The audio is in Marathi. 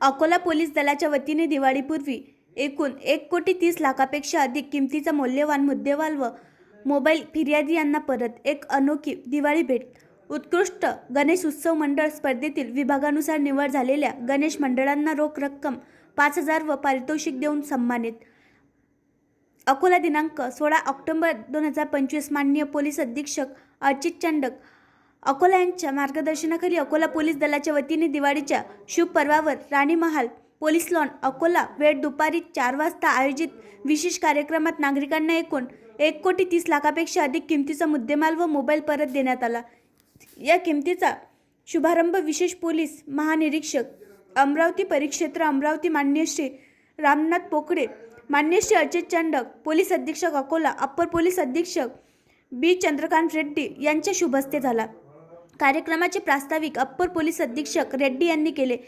अकोला पोलीस दलाच्या वतीने दिवाळीपूर्वी एकूण एक कोटी तीस लाखापेक्षा अधिक किमतीचा मौल्यवान मुद्देवाल व मोबाईल फिर्यादी यांना परत एक अनोखी दिवाळी भेट. उत्कृष्ट गणेश उत्सव मंडळ स्पर्धेतील विभागानुसार निवड झालेल्या गणेश मंडळांना रोख रक्कम पाच हजार व पारितोषिक देऊन सन्मानित. अकोला दिनांक सोळा ऑक्टोबर दोन हजार पंचवीस माननीय पोलीस अधीक्षक अर्चित चंडक अकोला यांच्या मार्गदर्शनाखाली अकोला पोलीस दलाच्या वतीने दिवाळीच्या शुभ पर्वावर राणी महाल पोलीस लॉन अकोला वेळ दुपारी चार वाजता आयोजित विशेष कार्यक्रमात नागरिकांना एकूण एक कोटी तीस लाखापेक्षा अधिक किमतीचा मुद्देमाल व मोबाईल परत देण्यात आला. या किमतीचा शुभारंभ विशेष पोलीस महानिरीक्षक अमरावती परिक्षेत्र अमरावती मान्य श्री रामनाथ पोकळे मान्य श्री अजय चंडक पोलीस अधीक्षक अकोला अप्पर पोलीस अधीक्षक बी. चंद्रकांत रेड्डी यांच्या शुभस्ते झाला. कार्यक्रमाचे प्रास्ताविक अप्पर पोलीस अधीक्षक रेड्डी यांनी केले.